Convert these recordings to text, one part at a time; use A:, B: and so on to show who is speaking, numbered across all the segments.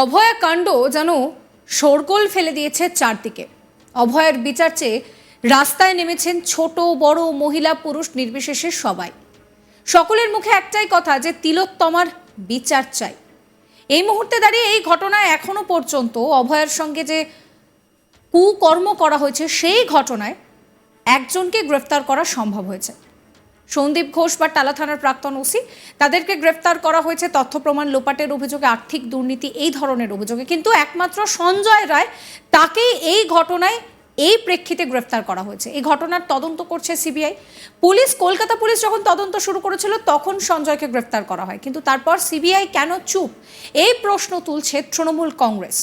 A: অভয়া কাণ্ড যেন শোরগোল ফেলে দিয়েছে চারদিকে। অভয়ের বিচার চেয়ে রাস্তায় নেমেছেন ছোট, বড় মহিলা, পুরুষ নির্বিশেষে সবাই। সকলের মুখে একটাই কথা যে তিলোত্তমার বিচার চাই। এই মুহূর্তে দাঁড়িয়ে এই ঘটনায় এখনও পর্যন্ত অভয়ের সঙ্গে যে কুকর্ম করা হয়েছে সেই ঘটনায় একজনকে গ্রেফতার করা সম্ভব হয়েছে। সন্দীপ ঘোষ বা টালা থানার প্রাক্তন ওসি। তাদেরকে গ্রেফতার করা হয়েছে তথ্য প্রমাণ লোপাটের অভিযোগে আর্থিক দুর্নীতি এই ধরনের অভিযোগে। কিন্তু একমাত্র সঞ্জয় রায় তাকেই এই ঘটনায় এই প্রেক্ষিতে গ্রেফতার করা হয়েছে। এই ঘটনার তদন্ত করছে সিবিআই। পুলিশ, কলকাতা পুলিশ যখন তদন্ত শুরু করেছিল, তখন সঞ্জয়কে গ্রেফতার করা হয়। কিন্তু তারপর সিবিআই কেন চুপ? এই প্রশ্ন তুলছে তৃণমূল কংগ্রেস।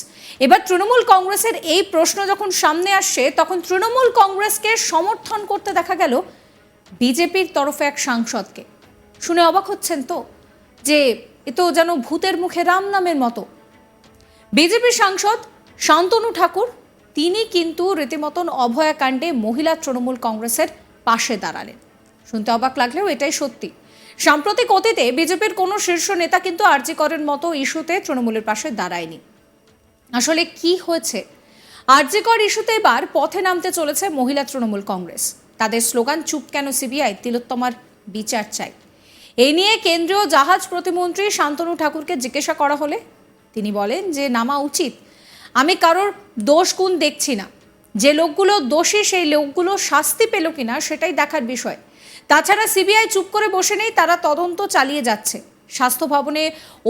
A: এবার তৃণমূল কংগ্রেসের এই প্রশ্ন যখন সামনে আসছে, তখন তৃণমূল কংগ্রেসকে সমর্থন করতে দেখা গেল বিজেপির তরফে এক সাংসদকে। শুনে অবাক হচ্ছেন তো যে এ তো যেন ভূতের মুখে রাম নামের মতো। বিজেপির সাংসদ শান্তনু ঠাকুর, তিনি কিন্তু রীতিমতন অভয়াকাণ্ডে মহিলা তৃণমূল কংগ্রেসের পাশে দাঁড়ালেন। শুনতে অবাক লাগলেও এটাই সত্যি। সাম্প্রতিক অতীতে বিজেপির কোনো শীর্ষ নেতা কিন্তু আরজি করের মতো ইস্যুতে তৃণমূলের পাশে দাঁড়ায়নি। আসলে কি হয়েছে? আরজিকর ইস্যুতে এবার পথে নামতে চলেছে মহিলা তৃণমূল কংগ্রেস। তাদের স্লোগান, চুপ কেন সিবিআই? তিলোত্তমার বিচার চাই। এই নিয়ে কেন্দ্রীয় জাহাজ প্রতিমন্ত্রী শান্তনু ঠাকুরকে জিজ্ঞাসা করা হলে তিনি বলেন যে, নামা উচিত। আমি কারোর দোষ গুণ দেখছি না। যে লোকগুলো দোষী, সেই লোকগুলো শাস্তি পেল কিনা সেটাই দেখার বিষয়। তাছাড়া সিবিআই চুপ করে বসে নেই, তারা তদন্ত চালিয়ে যাচ্ছে। স্বাস্থ্য ভবনে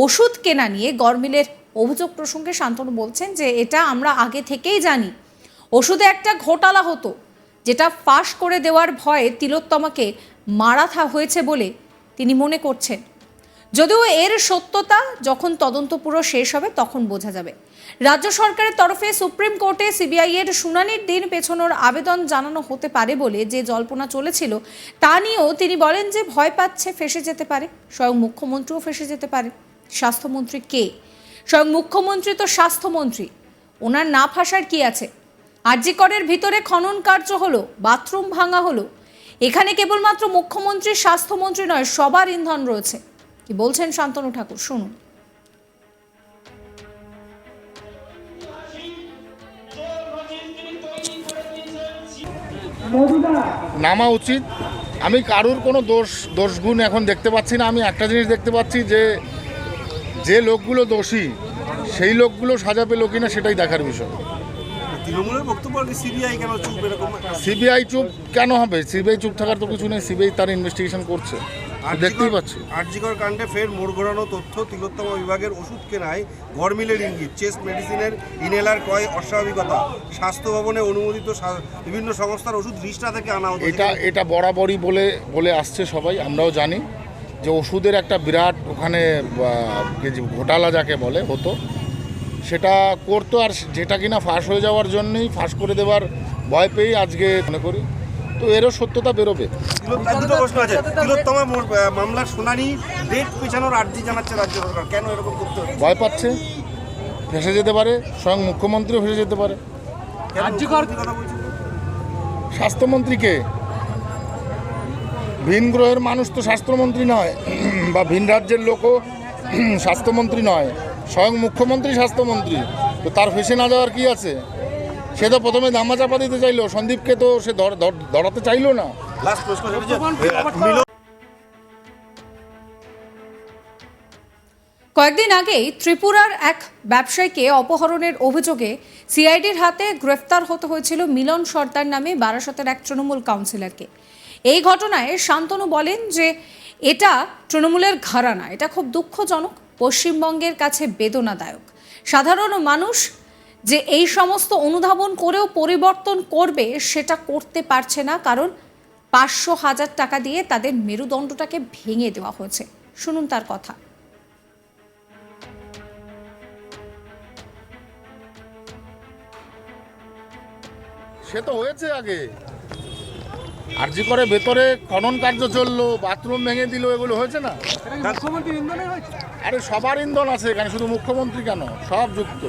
A: ওষুধ কেনা নিয়ে গরমিলের অভিযোগ প্রসঙ্গে শান্তনু বলছেন যে, এটা আমরা আগে থেকেই জানি। ওষুধে একটা ঘোটালা হতো। যেটা ফাঁস করে দেওয়ার ভয়ে তিলোত্তমাকে মারা থা হয়েছে বলে তিনি মনে করছেন। যদিও এর সত্যতা যখন তদন্ত পুরো শেষ হবে তখন বোঝা যাবে। রাজ্য সরকারের তরফে সুপ্রিম কোর্টে সিবিআই এর শুনানির দিন পেছনোর আবেদন জানানো হতে পারে বলে যে জল্পনা চলেছিল, তা নিয়েও তিনি বলেন যে ভয় পাচ্ছে ফেসে যেতে পারে, স্বয়ং মুখ্যমন্ত্রীও ফেসে যেতে পারে। স্বাস্থ্যমন্ত্রী কে? স্বয়ং মুখ্যমন্ত্রী তো স্বাস্থ্যমন্ত্রী। ওনার না ফাঁসার কি আছে? আরজিকরের ভিতরে খনন কার্য হলো, বাথরুম ভাঙা হলো। এখানে কেবলমাত্র মুখ্যমন্ত্রী, স্বাস্থ্যমন্ত্রী নয়, সবার ইন্ধন রয়েছে। কি বলছেন শান্তনু ঠাকুর? শুনুন।
B: নামা উচিত। আমি কারুর কোনো দোষ, দোষগুণ এখন দেখতে পাচ্ছি না। আমি একটা জিনিস দেখতে পাচ্ছি যে যে লোকগুলো দোষী, সেই লোকগুলো সাজা পেল কিনা সেটাই দেখার বিষয়।
C: তৃণমূলের বক্তব্য আর কি? সিবিআই কেন চুপ এরকম
B: সিবিআই চুপ কেন হবে? সিবিআই চুপ থাকার তো কিছু নেই সিবিআই তার ইনভেস্টিগেশন করছে। দেখতেই পাচ্ছি।
C: আরজিকর কাণ্ডে ফের মোড় ঘোরানো তথ্য তিলোত্তমা বিভাগের ওষুধ কেনায় গরমিলের ইঙ্গিত চেস্ট মেডিসিনের ইনহেলার ক্রয় অস্বাভাবিকতা স্বাস্থ্য ভবনে অনুমোদিত বিভিন্ন সংস্থার ওষুধ রিস্টা থেকে আনা হতো।
B: এটা এটা বরাবরই বলে বলে আসছে সবাই আমরাও জানি যে ওষুধের একটা বিরাট ওখানে ঘোটালা যাকে বলে হতো। সেটা করতো আর যেটা কিনা ফাঁস হয়ে যাওয়ার জন্যই ফাঁস করে দেওয়ার ভয় পেয়েই আজকে মনে করি। তো এরও সত্যতা বেরোবে।
C: তিলো- আর দুটো প্রশ্ন আছে। তিলোত্তমা মামলার শুনানি ডেট পেছানোর আর্জি জানাচ্ছে রাজ্য সরকার। কেন এরকম করতে
B: ভয় পাচ্ছে। ফেসে যেতে পারে স্বয়ং মুখ্যমন্ত্রীও ফেসে যেতে পারে।
C: মুখ্যমন্ত্রী
B: স্বাস্থ্যমন্ত্রীকে ভিন গ্রহের মানুষ তো স্বাস্থ্যমন্ত্রী নয় বা ভিন রাজ্যের লোকও স্বাস্থ্যমন্ত্রী নয়। স্বয়ং মুখ্যমন্ত্রী স্বাস্থ্যমন্ত্রী। তো তার ফেসে না যাওয়ার কি আছে? সে তো প্রথমে দামা চাপা দিতে চাইলো সন্দীপকে তো সে ধর- ধর- ধরাতে চাইলো না।
A: কয়েকদিন আগেই ত্রিপুরার এক ব্যবসায়ীকে অপহরণের অভিযোগে সিআইডির হাতে গ্রেফতার হতে হয়েছিল মিলন সর্দার নামে বারাসতের এক তৃণমূল কাউন্সিলরকে। এই ঘটনায় শান্তনু বলেন যে এটা তৃণমূলের ঘরানা এটা খুব দুঃখজনক। পশ্চিমবঙ্গের কাছে বেদনাদায়ক। সাধারণ মানুষ যে এই সমস্ত অনুধাবন করেও পরিবর্তন করবে সেটা করতে পারছে না কারণ পাঁচশো হাজার টাকা দিয়ে তাদের মেরুদণ্ডটাকে ভেঙে দেওয়া হয়েছে। শুনুন তার কথা।
B: সে তো হয়েছে আগে। আরজি করে ভেতরে খনন কার্য চলল বাথরুম ভেঙে দিল এগুলো হয়েছে না? আরে সবার ইন্ধন আছে এখানে শুধু মুখ্যমন্ত্রী কেন? সব যুক্ত।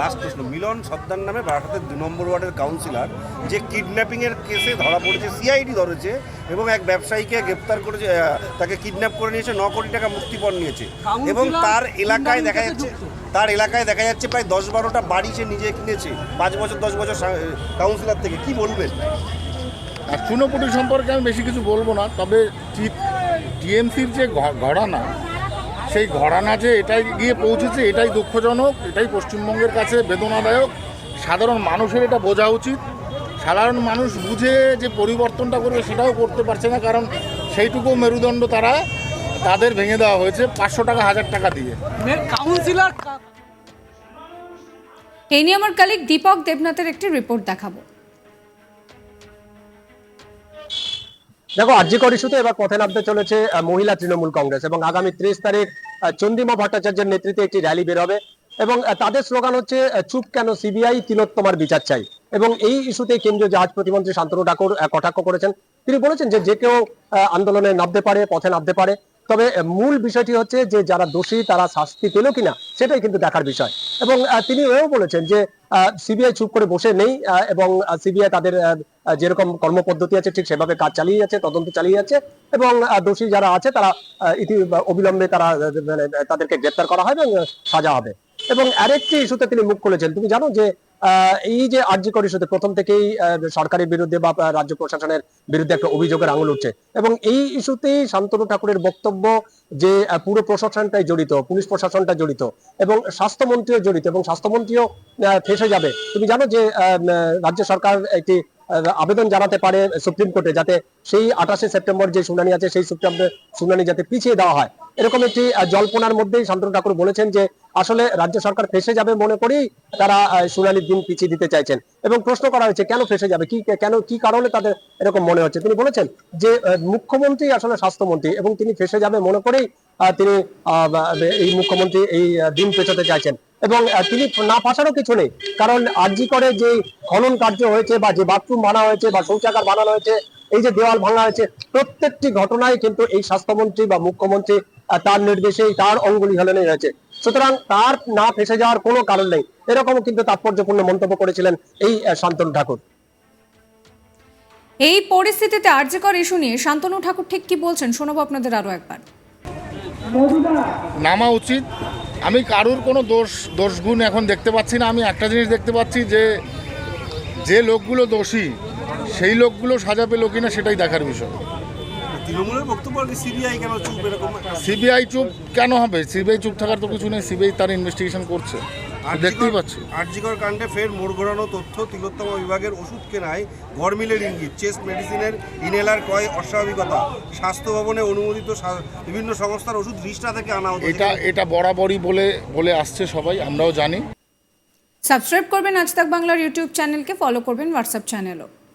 C: লাস্ট প্রশ্ন। মিলন সর্দার নামে বারাসাতের দু নম্বর ওয়ার্ডের কাউন্সিলর যে কিডন্যাপিং এর কেসে ধরা পড়েছে সিআইডি ধরেছে এবং এক ব্যবসায়ীকে গ্রেপ্তার করেছে তাকে কিডন্যাপ করে নিয়েছে ন কোটি টাকা মুক্তিপণ নিয়েছে। এবং তার এলাকায় দেখা যাচ্ছে তার এলাকায় দেখা যাচ্ছে প্রায় দশ বারোটা বাড়ি সে নিজে কিনেছে পাঁচ বছর দশ বছর কাউন্সিলর থেকে। কি বলবেন?
B: আর চুনোপুটি সম্পর্কে আমি বেশি কিছু বলব না তবে টিএমসির যে ঘরানা সেই ঘরানা যে এটাই গিয়ে পৌঁছেছে এটাই দুঃখজনক এটাই পশ্চিমবঙ্গের কাছে বেদনাদায়ক। সাধারণ মানুষের এটা বোঝা উচিত। সাধারণ মানুষ বুঝে যে পরিবর্তনটা করবে সেটাও করতে পারছে না কারণ সেইটুকু মেরুদণ্ড তারা তাদের ভেঙে দেওয়া হয়েছে পাঁচশো টাকা হাজার টাকা দিয়ে।
D: কাউন্সিলর
A: এই নিয়ে আমার কালিক দীপক দেবনাথের একটি রিপোর্ট দেখাবো।
E: দেখো আর্যিকর ইস্যুতে এবার পথে নামতে চলেছে মহিলা তৃণমূল কংগ্রেস এবং আগামী ত্রিশ তারিখ চন্দ্রিমা ভট্টাচার্যের নেতৃত্বে একটি র্যালি বেরোবে এবং তাদের স্লোগান হচ্ছে চুপ কেন সিবিআই, তিলোত্তমার বিচার চাই। এবং এই ইস্যুতে কেন্দ্রীয় জাহাজ প্রতিমন্ত্রী শান্তনু ঠাকুর কটাক্ষ করেছেন। তিনি বলেছেন যে যে কেউ আন্দোলনে নামতে পারে, পথে নামতে পারে। তবে মূল বিষয়টি হচ্ছে যে যারা দোষী তারা শাস্তি পেল কিনা সেটাই কিন্তু দেখার বিষয়। এবং তিনি এও বলেছেন যে সিবিআই চুপ করে বসে নেই এবং সিবিআই তাদের যেরকম কর্মপদ্ধতি আছে ঠিক সেভাবে কাজ চালিয়ে যাচ্ছে তদন্ত চালিয়ে যাচ্ছে এবং দোষী যারা আছে তারা ইতি অবিলম্বে তারা মানে, তাদেরকে গ্রেপ্তার করা হবে এবং সাজা হবে। এবং আরেকটি ইস্যুতে তিনি মুখ খুলেছেন। তুমি জানো যে এই যে আর্যিকর ইস্যুতে প্রথম থেকেই সরকারের বিরুদ্ধে বা রাজ্য প্রশাসনের বিরুদ্ধে একটা অভিযোগের আঙুল উঠছে। এবং এই ইস্যুতেই শান্তনু ঠাকুরের বক্তব্য যে পুরো প্রশাসনটাই জড়িত, পুলিশ প্রশাসনটা জড়িত, এবং স্বাস্থ্যমন্ত্রীও জড়িত, এবং স্বাস্থ্যমন্ত্রীও ফেসে যাবে। তুমি জানো যে রাজ্য সরকার একটি আবেদন জানাতে পারে সুপ্রিম কোর্টে যাতে সেই আঠাশে সেপ্টেম্বর যে শুনানি আছে, সেই শুনানি যাতে পিছিয়ে দেওয়া হয়। এরকম একটি জল্পনার মধ্যেই শান্তনু ঠাকুর বলেছেন যে, আসলে রাজ্য সরকার ফেসে যাবে মনে করেই তারা শুনানির দিন পিছিয়ে দিতে চাইছেন। এবং প্রশ্ন করা হয়েছে, কেন ফেসে যাবে? কি, কেন, কি কারণে তাদের এরকম মনে হচ্ছে? তিনি বলেছেন যে মুখ্যমন্ত্রী আসলে স্বাস্থ্যমন্ত্রী এবং তিনি ফেসে যাবে মনে করেই তিনি এই মুখ্যমন্ত্রী এই দিন পেছাতে চাইছেন। এবং তিনি না পাশারও কিছু নেই। কারণ আরজি করে যে খনন কার্য হয়েছে বা যে বাথরুম বানা হয়েছে বা শৌচাগার বানানো হয়েছে এই যে দেওয়াল ভাঙা হয়েছে প্রত্যেকটি ঘটনায় কিন্তু এই স্বাস্থ্যমন্ত্রী বা মুখ্যমন্ত্রী তার নির্দেশেই তার অঙ্গুলি হেলনে হয়েছে সুতরাং তার না ফেসে যাওয়ার কোনো কারণ নেই। এরকম কিন্তু তাৎপর্যপূর্ণ মন্তব্য করেছিলেন এই শান্তনু ঠাকুর।
A: এই পরিস্থিতিতে আর্যকর ইস্যু নিয়ে শান্তনু ঠাকুর ঠিক কি বলছেন? শোনাবো আপনাদের আরও একবার।
B: নামা উচিত। আমি কারুর কোনো দোষ দোষগুণ এখন দেখতে পাচ্ছি না। আমি একটা জিনিস দেখতে পাচ্ছি যে যে লোকগুলো দোষী সেই লোকগুলো সাজা পেল কিনা সেটাই দেখার বিষয়।
C: সিবিআই চুপ
B: কেন হবে? সিবিআই চুপ থাকার তো কিছু নেই সিবিআই তার ইনভেস্টিগেশন করছে। দেখতেই পাচ্ছি।
C: আরজিকর কাণ্ডে ফের মোড় ঘোরানো তথ্য তিলোত্তম বিভাগের ওষুধ কেনায় গরমিলের ইঙ্গিত। চেস্ট মেডিসিনের ইনেলার ক্রয় অস্বাভাবিকতা। স্বাস্থ্য ভবনে অনুমোদিত বিভিন্ন সংস্থার ওষুধ রিস্টা থেকে আনা হতো।
B: এটা এটা বরাবরই বলে বলে আসছে সবাই আমরাও জানি।
A: সাবস্ক্রাইব করবেন আজ তাক বাংলার ইউটিউব চ্যানেলকে ফলো করবেন হোয়াটসঅ্যাপ চ্যানেলও।